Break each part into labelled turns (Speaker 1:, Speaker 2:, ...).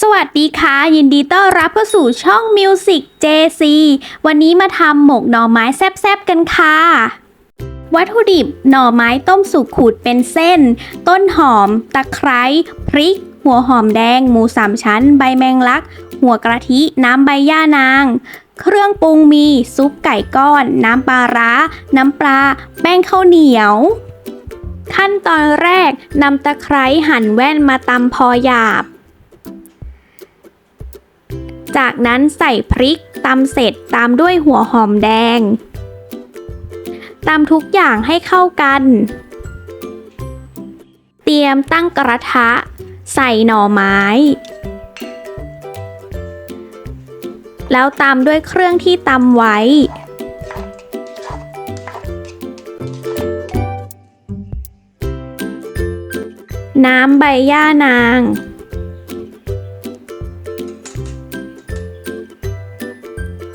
Speaker 1: สวัสดีค่ะ ยินดีต้อนรับเข้าสู่ช่อง Music JC วันนี้มาทำหมกหน่อไม้แซ่บๆกันค่ะ วัตถุดิบหน่อไม้ต้มสุกขูดเป็นเส้น ต้นหอม ตะไคร้ พริก หัวหอมแดง หมูสามชั้น ใบแมงลัก หัวกระทิ น้ำใบย่านาง เครื่องปรุงมีซุปไก่ก้อน น้ำปลาร้า น้ำปลา แป้งข้าวเหนียวขั้นตอนแรกนำตะไคร้หั่นแว่นมาตำพอหยาบ จากนั้นใส่พริกตำเสร็จตามด้วยหัวหอมแดงตำทุกอย่างให้เข้ากัน เตรียมตั้งกระทะ ใส่หน่อไม้ แล้วตามด้วยเครื่องที่ตำไว้ น้ำใบย่านาง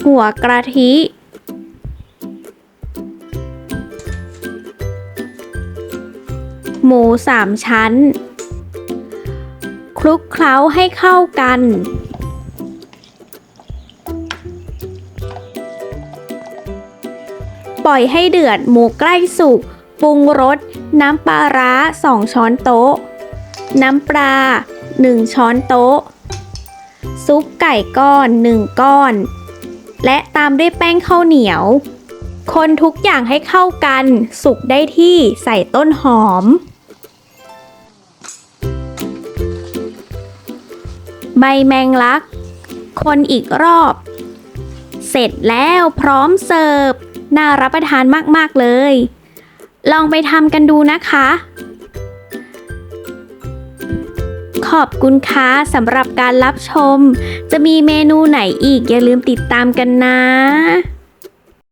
Speaker 1: หัวกะทิ หมูสามชั้น คลุกเคล้าให้เข้ากัน ปล่อยให้เดือดหมูใกล้สุกปรุงรส น้ำปลาร้า 2 ช้อนโต๊ะ น้ำปลา 1 ช้อนโต๊ะ ซุปไก่ก้อน 1 ก้อน และตามด้วยแป้งข้าวเหนียว คนทุกอย่างให้เข้ากัน สุกได้ที่ใส่ต้นหอม ใบแมงลัก คนอีกรอบ เสร็จแล้วพร้อมเสิร์ฟ น่ารับประทานมาก ๆ เลย ลองไปทำกันดูนะคะ ขอบคุณค่ะสำหรับการรับชม จะมีเมนูไหนอีกอย่าลืมติดตามกันนะ